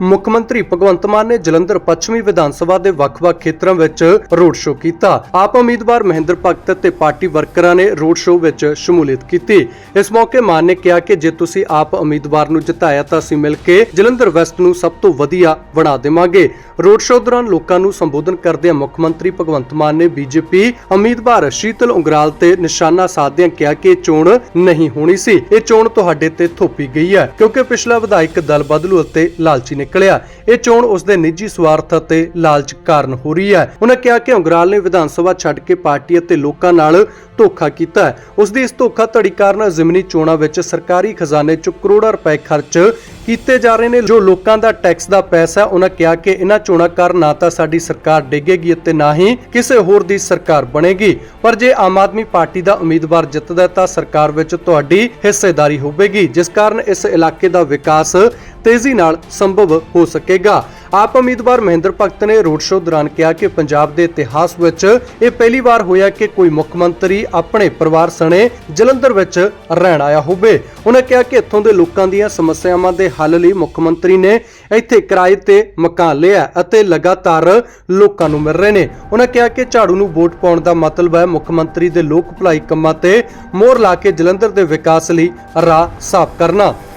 ਮੁੱਖ ਮੰਤਰੀ ਭਗਵੰਤ ਮਾਨ ਨੇ ਜਲੰਧਰ ਪੱਛਮੀ ਵਿਧਾਨ ਸਭਾ ਦੇ ਵੱਖ-ਵੱਖ ਖੇਤਰਾਂ ਵਿੱਚ ਰੋਡ ਸ਼ੋਅ ਕੀਤਾ। ਆਪ ਉਮੀਦਵਾਰ ਮਹਿੰਦਰ ਭਗਤ ਤੇ ਪਾਰਟੀ ਵਰਕਰਾਂ ਨੇ ਰੋਡ ਸ਼ੋਅ ਵਿੱਚ ਸ਼ਮੂਲੀਅਤ ਕੀਤੀ। ਇਸ ਮੌਕੇ ਮਾਨ ਨੇ ਕਿਹਾ ਕਿ ਜੇ ਤੁਸੀਂ ਆਪ ਉਮੀਦਵਾਰ ਨੂੰ ਜਿਤਾਇਆ ਤਾਂ ਅਸੀਂ ਮਿਲ ਕੇ ਜਲੰਧਰ ਵੈਸਟ ਨੂੰ ਸਭ ਤੋਂ ਵਧੀਆ ਬਣਾ ਦੇਵਾਂਗੇ। ਰੋਡ ਸ਼ੋਅ ਦੌਰਾਨ ਲੋਕਾਂ ਨੂੰ ਸੰਬੋਧਨ ਕਰਦਿਆਂ ਮੁੱਖ ਮੰਤਰੀ ਭਗਵੰਤ ਮਾਨ ਨੇ ਬੀਜੇਪੀ ਉਮੀਦਵਾਰ ਸ਼ੀਤਲ ਉਂਗਰਾਲ ਤੇ ਨਿਸ਼ਾਨਾ ਸਾਧਦਿਆਂ ਕਿਹਾ ਕਿ ਇਹ ਚੋਣ ਨਹੀਂ ਹੋਣੀ ਸੀ। ਇਹ ਚੋਣ ਤੁਹਾਡੇ ਤੇ ਥੋਪੀ ਗਈ ਹੈ, ਕਿਉਂਕਿ ਪਿਛਲਾ ਵਿਧਾਇਕ ਦਲ ਬਦਲੂ ਅਤੇ ਲਾਲਚੀ ਨੇ ਨਿਕਲਿਆ। ਇਹ ਚੋਣ ਉਸ ਦੇ ਨਿੱਜੀ ਸਵਾਰਥ ਅਤੇ ਲਾਲਚ ਕਾਰਨ ਹੋ ਰਹੀ ਹੈ। ਉਹਨਾਂ ਕਿਹਾ ਕਿ ਉਂਗਰਾਲ ਨੇ ਵਿਧਾਨ ਸਭਾ ਛੱਡ ਕੇ ਪਾਰਟੀ ਅਤੇ ਲੋਕਾਂ ਨਾਲ ਧੋਖਾ ਕੀਤਾ ਉਸ ਦੀ ਇਸ ਧੋਖਾਧੜੀ ਕਾਰਨ ਜ਼ਿਮਨੀ ਚੋਣਾਂ ਵਿੱਚ ਸਰਕਾਰੀ ਖਜ਼ਾਨੇ 'ਚ ਕਰੋੜਾਂ ਰੁਪਏ ਖਰਚ ਕੀਤੇ ਜਾ ਰਹੇ ਨੇ। ਜੋ ਲੋਕਾਂ ਦਾ ਟੈਕਸ ਦਾ ਪੈਸਾ ਉਹਨਾਂ ਕਿਹਾ ਕਿ ਇਹਨਾਂ ਚੋਣਾਂ ਕਾਰਨ ਨਾ ਤਾਂ ਸਾਡੀ ਸਰਕਾਰ ਡਿੱਗੇਗੀ ਅਤੇ ਨਾ ਹੀ ਕਿਸੇ ਹੋਰ ਦੀ ਸਰਕਾਰ ਬਣੇਗੀ। ਪਰ ਜੇ ਆਮ ਆਦਮੀ ਪਾਰਟੀ ਦਾ ਉਮੀਦਵਾਰ ਜਿੱਤਦਾ ਤਾਂ ਸਰਕਾਰ ਵਿੱਚ ਤੁਹਾਡੀ ਹਿੱਸੇਦਾਰੀ ਹੋਵੇਗੀ। ਜਿਸ ਕਾਰਨ ਇਸ ਇਲਾਕੇ ਦਾ ਵਿਕਾਸ ਤੇਜ਼ੀ ਨਾਲ ਸੰਭਵ ਹੋ ਸਕੇਗਾ। ਆਪ ਉਮੀਦਵਾਰ ਮਹਿੰਦਰ ਭਗਤ ਨੇ ਰੋਡ ਸ਼ੋਅ ਦੌਰਾਨ ਕਿਹਾ ਕਿ ਪੰਜਾਬ ਦੇ ਇਤਿਹਾਸ ਵਿੱਚ ਇਹ ਪਹਿਲੀ ਵਾਰ ਹੋਇਆ ਕਿ ਕੋਈ ਮੁੱਖ ਮੰਤਰੀ ਆਪਣੇ ਪਰਿਵਾਰ ਸਣੇ ਜਲੰਧਰ ਵਿੱਚ ਰਹਿਣ ਆਇਆ ਹੋਵੇ। ਉਹਨਾਂ ਕਿਹਾ ਕਿ ਇੱਥੋਂ ਦੇ ਲੋਕਾਂ ਦੀਆਂ ਸਮੱਸਿਆਵਾਂ ਦੇ ਹੱਲ ਲਈ ਮੁੱਖ ਮੰਤਰੀ ਨੇ ਇੱਥੇ ਕਿਰਾਏ ਤੇ ਮਕਾਨ ਲਿਆ ਅਤੇ ਲਗਾਤਾਰ ਲੋਕਾਂ ਨੂੰ ਮਿਲ ਰਹੇ ਨੇ। ਉਹਨਾਂ ਕਿਹਾ ਕਿ ਝਾੜੂ ਨੂੰ ਵੋਟ ਪਾਉਣ ਦਾ ਮਤਲਬ ਹੈ ਮੁੱਖ ਮੰਤਰੀ ਦੇ ਲੋਕ ਭਲਾਈ ਕੰਮਾਂ ਤੇ ਮੋਹਰ ਲਾ ਕੇ ਜਲੰਧਰ ਦੇ ਵਿਕਾਸ ਲਈ ਰਾਹ ਸਾਫ਼ ਕਰਨਾ।